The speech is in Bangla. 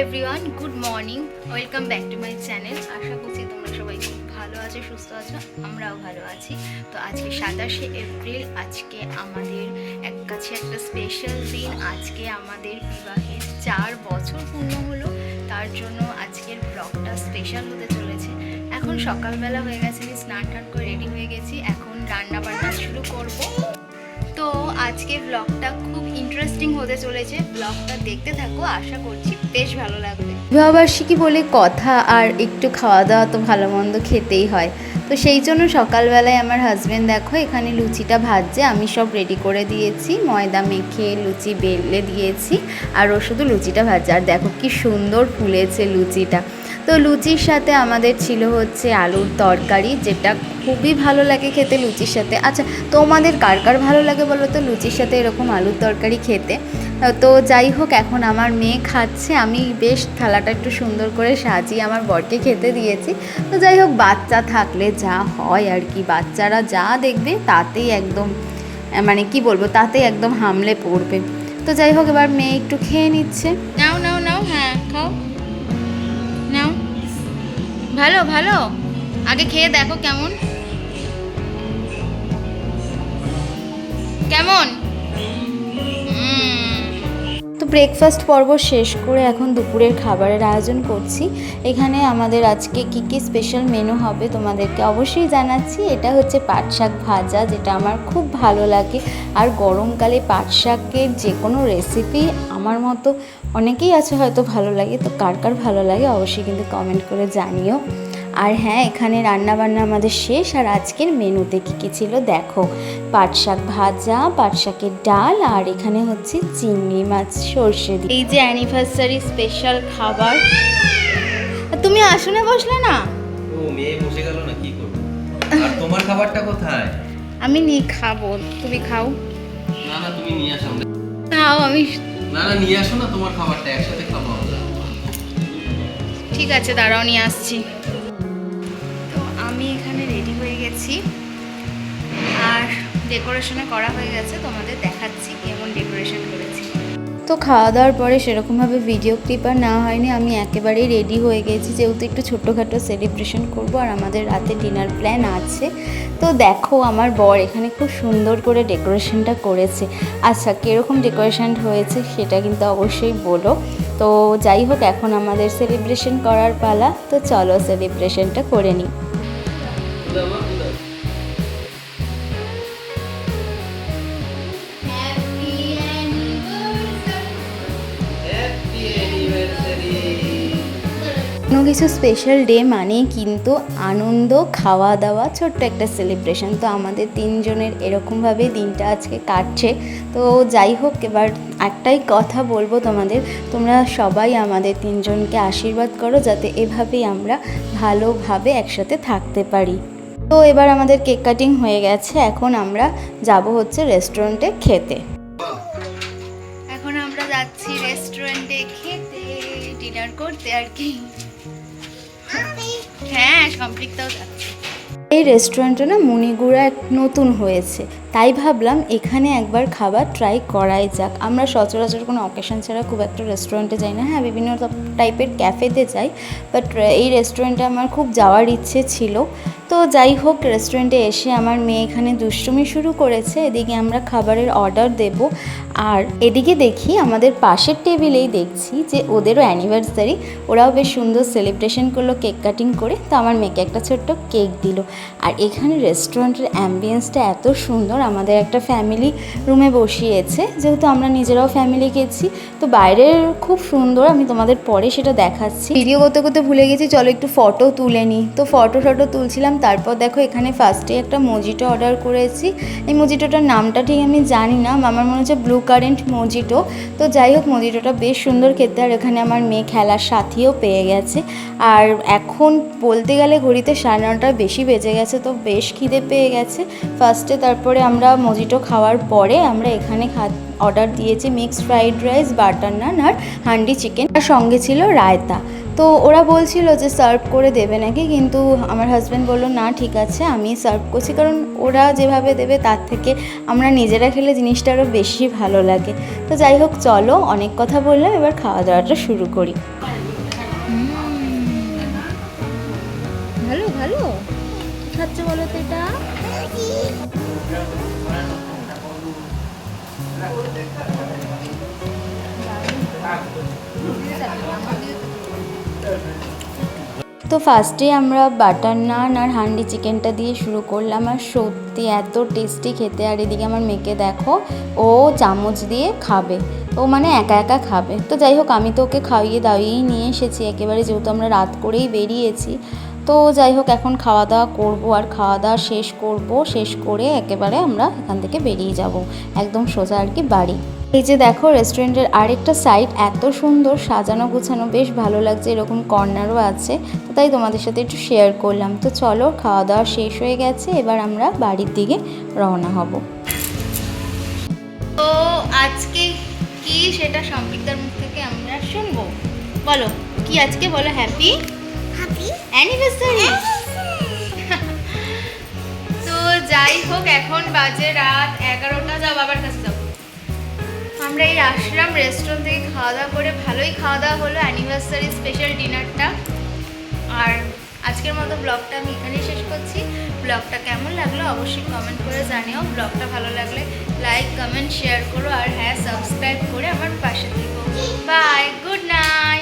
Everyone good morning welcome back to my channel আশা করছি তোমরা সবাই খুব ভালো আছো, সুস্থ আছো, আমরাও ভালো আছি। তো আজকে সাতাশে এপ্রিল, আজকে আমাদের এক কাছে একটা স্পেশাল দিন। আজকে আমাদের বিবাহের চার বছর পূর্ণ হলো, তার জন্য আজকের ব্লগটা স্পেশাল হতে চলেছে। এখন সকালবেলা হয়ে গেছে, আমি স্নান টান করে রেডি হয়ে গেছি। এখন রান্না বান্না শুরু করব। তো আজকে ব্লগটা খুব ইন্টারেস্টিং হতে চলেছে। ব্লগটা দেখতে থাকো, আশা করছি বেশ ভালো লাগবে। বিবাহবার্ষিকী বলে কথা আর একটু খাওয়া দাওয়া তো ভালো মন্দ খেতেই হয়। তো সেই জন্য সকালবেলায় আমার হাজব্যান্ড দেখো, এখানে লুচিটা ভাজছে, আমি সব রেডি করে দিয়েছি। ময়দা মেখে লুচি বেলে দিয়েছি আর ও শুধু লুচিটা ভাজছে। আর দেখো কি সুন্দর ফুলেছে লুচিটা। তো লুচির সাথে আমাদের ছিল হচ্ছে আলুর তরকারি, যেটা খুবই ভালো লাগে খেতে লুচির সাথে। আচ্ছা তোমাদের কার কার ভালো লাগে বলো তো? লুচির সাথে এরকম আলুর তরকারি খেতে। তো যাই হোক, এখন আমার মেয়ে খাচ্ছে। আমি বেশ থালাটা একটু সুন্দর করে সাজিয়ে আমার বরকে খেতে দিয়েছি। তো যাই হোক, বাচ্চা থাকলে যা হয় আর কি। বাচ্চারা যা দেখবে তাতেই একদম মানে কি বলব, তাতেই একদম হামলে পড়বে। তো যাই হোক, এবার মেয়ে একটু খেয়ে নিচ্ছে। নাও নাও নাও হ্যাঁ খাও। নাও। ভালো ভালো। আগে খেয়ে দেখো কেমন। কেমন? ব্রেকফাস্ট পর্ব শেষ করে এখন দুপুরের খাবারের আয়োজন করছি। এখানে আমাদের আজকে কী কী স্পেশাল মেনু হবে তোমাদেরকে অবশ্যই জানাচ্ছি। এটা হচ্ছে পাট শাক ভাজা, যেটা আমার খুব ভালো লাগে। আর গরমকালে পাট শাকের যে কোনো রেসিপি আমার মতো অনেকেই আছে হয়তো ভালো লাগে। তো কার কার ভালো লাগে অবশ্যই কিন্তু কমেন্ট করে জানিও। আর হ্যাঁ এখানে রান্না বান্না আমাদের শেষ আর আজকের মেনুতে কী কী ছিল দেখো। পাট শাক ভাজা পাট শাকের ডাল আর এখানে হচ্ছে চিংড়ি মাছ সর্ষে দিয়ে এই যে অ্যানিভার্সারি স্পেশাল খাবার। তুমি আসনে বসলে না? ও মেয়ে বসে গেল না কি করব? আর তোমার খাবারটা কোথায়? আমি নিয়ে খাব তুমি খাও। না না তুমি নিয়ে আসো। খাও আমি না না নিয়ে আসো না তোমার খাবারটা একসাথে খাব আমরা। ঠিক আছে দাঁড়াও নিয়ে আসছি। গেছি আর ডেকোরেশনে করা হয়ে গেছে তোমাদের দেখাচ্ছি কেমন ডেকোরেশন করেছি। তো খাওয়া দাওয়ার পরে সেরকমভাবে ভিডিও ক্লিপ আর নেওয়া হয়নি আমি একেবারেই রেডি হয়ে গেছি যেহেতু একটু ছোটোখাটো সেলিব্রেশন করব আর আমাদের রাতে ডিনার প্ল্যান আছে। তো দেখো আমার বর এখানে খুব সুন্দর করে ডেকোরেশনটা করেছে। আচ্ছা কীরকম ডেকোরেশন হয়েছে সেটা কিন্তু অবশ্যই বলো। তো যাই হোক এখন আমাদের সেলিব্রেশন করার পালা তো চলো সেলিব্রেশনটা করে নিই। কোনো কিছু স্পেশাল ডে মানেই কিন্তু আনন্দ খাওয়া দাওয়া ছোট্ট একটা সেলিব্রেশন তো আমাদের তিনজনের এরকমভাবেই দিনটা আজকে কাটছে। তো যাই হোক, এবার একটাই কথা বলব তোমাদের। তোমরা সবাই আমাদের তিনজনকে আশীর্বাদ করো যাতে এভাবেই আমরা ভালোভাবে একসাথে থাকতে পারি। তো এবার আমাদের কেক কাটিং হয়ে গেছে। এখন আমরা যাব হচ্ছে রেস্টুরেন্টে খেতে। এখন আমরা যাচ্ছি রেস্টুরেন্টে খেতে ডিনার করতে আর কি। হ্যাঁ কমপ্লিটটাও যাচ্ছে। এই রেস্টুরেন্টটা না মুনিগুড়া এক নতুন হয়েছে। তাই ভাবলাম এখানে একবার খাবার ট্রাই করাই যাক। আমরা সচরাচর কোনো অকেশন ছাড়া খুব একটা রেস্টুরেন্টে যাই না। হ্যাঁ বিভিন্ন টাইপের ক্যাফেতে যাই। বাট এই রেস্টুরেন্টে আমার খুব যাওয়ার ইচ্ছে ছিল। তো যাই হোক রেস্টুরেন্টে এসে আমার মেয়ে এখানে দুষ্টুমি শুরু করেছে। এদিকে আমরা খাবারের অর্ডার দেব। আর এদিকে দেখি আমাদের পাশের টেবিলেই দেখছি যে ওদেরও অ্যানিভার্সারি ওরাও বেশ সুন্দর সেলিব্রেশন করল কেক কাটিং করে। তো আমার মেয়েকে একটা ছোট্ট কেক দিল। আর এখানে রেস্টুরেন্টের অ্যাম্বিয়েন্সটা এত সুন্দর। আমাদের একটা ফ্যামিলি রুমে বসিয়েছে। যেহেতু আমরা নিজেরাও ফ্যামিলি গেছি, তো বাইরের খুব সুন্দর আমি তোমাদের পরে সেটা দেখাচ্ছি। ভিডিও করতে করতে ভুলে গেছি, চলো একটু ফটো তুলে নিই তো ফটো টটো তুলছিলাম, তারপর দেখো এখানে ফার্স্টে একটা মজিটো অর্ডার করেছি। এই মজিটোটার নামটা ঠিক আমি জানি না, আমার মনে হচ্ছে ব্লু কারেন্ট মজিটো তো যাই হোক মজিটোটা বেশ সুন্দর খেতে, আর এখানে আমার মেয়ে খেলার সাথীও পেয়ে গেছে। আর এখন বলতে গেলে ঘড়িতে সাড়ে নটা বেশি বেজে গেছে, তো বেশ খিদে পেয়ে গেছে। ফার্স্টে তারপরে আমরা মজিটো খাওয়ার পরে আমরা এখানে খা অর্ডার দিয়েছি mixed fried rice butter naan আর হান্ডি চিকেন আর সঙ্গে ছিল রায়তা। তো ওরা বলছিল যে সার্ভ করে দেবে নাকি, কিন্তু আমার হাজব্যান্ড বলল, না, ঠিক আছে, আমি সার্ভ করছি। কারণ ওরা যেভাবে দেবে, তার থেকে আমরা নিজেরা খেলে জিনিসটা আরও বেশি ভালো লাগে। তো যাই হোক, চলো, অনেক কথা বললাম, এবার খাওয়া দাওয়াটা শুরু করি। ভালো ভালো। খাচ্ছে বলো তো এটা? তো ফার্স্টে আমরা বাটার নান আর হান্ডি চিকেনটা দিয়ে শুরু করলাম আর সত্যি এত টেস্টি খেতে। আর এদিকে আমার মেয়েকে দেখো, ও চামচ দিয়ে খাবে। ও মানে একা একা খাবে। তো যাই হোক, আমি তো ওকে খাইয়ে দাওয়িয়েই নিয়ে এসেছি। একেবারে যেহেতু আমরা রাত করেই বেরিয়েছি তো যাই হোক, এখন খাওয়া দাওয়া করব আর খাওয়া দাওয়া শেষ করব। শেষ করে একেবারে আমরা এখান থেকে বেরিয়ে যাব। একদম সোজা আর কি বাড়ি। এই যে দেখো, রেস্টুরেন্টের আরেকটা সাইড এত সুন্দর, সাজানো গোছানো বেশ ভালো লাগছে, এরকম কর্নারও আছে। তো তাই তোমাদের সাথে একটু শেয়ার করলাম। তো চলো, খাওয়া দাওয়া শেষ হয়ে গেছে, এবার আমরা বাড়ির দিকে রওনা হব। তো আজকে কি সেটা সম্পৃক্তার মুখ থেকে আমরা শুনব? বলো, কি আজকে? বলো হ্যাপি অ্যানিভার্সারি তো যাই হোক, এখন বাজে রাত এগারোটা, যাও বাবার কাছে যাও। আমরা এই আসলাম রেস্টুরেন্ট থেকে খাওয়া দাওয়া করে ভালোই খাওয়া দাওয়া হলো অ্যানিভার্সারি স্পেশাল ডিনারটা আর আজকের মতো ব্লগটা আমি এখানেই শেষ করছি। ব্লগটা কেমন লাগল অবশ্যই কমেন্ট করে জানিও। ব্লগটা ভালো লাগলে লাইক কমেন্ট শেয়ার করো আর হ্যাঁ সাবস্ক্রাইব করে আমার পাশে থেকো। Bye good night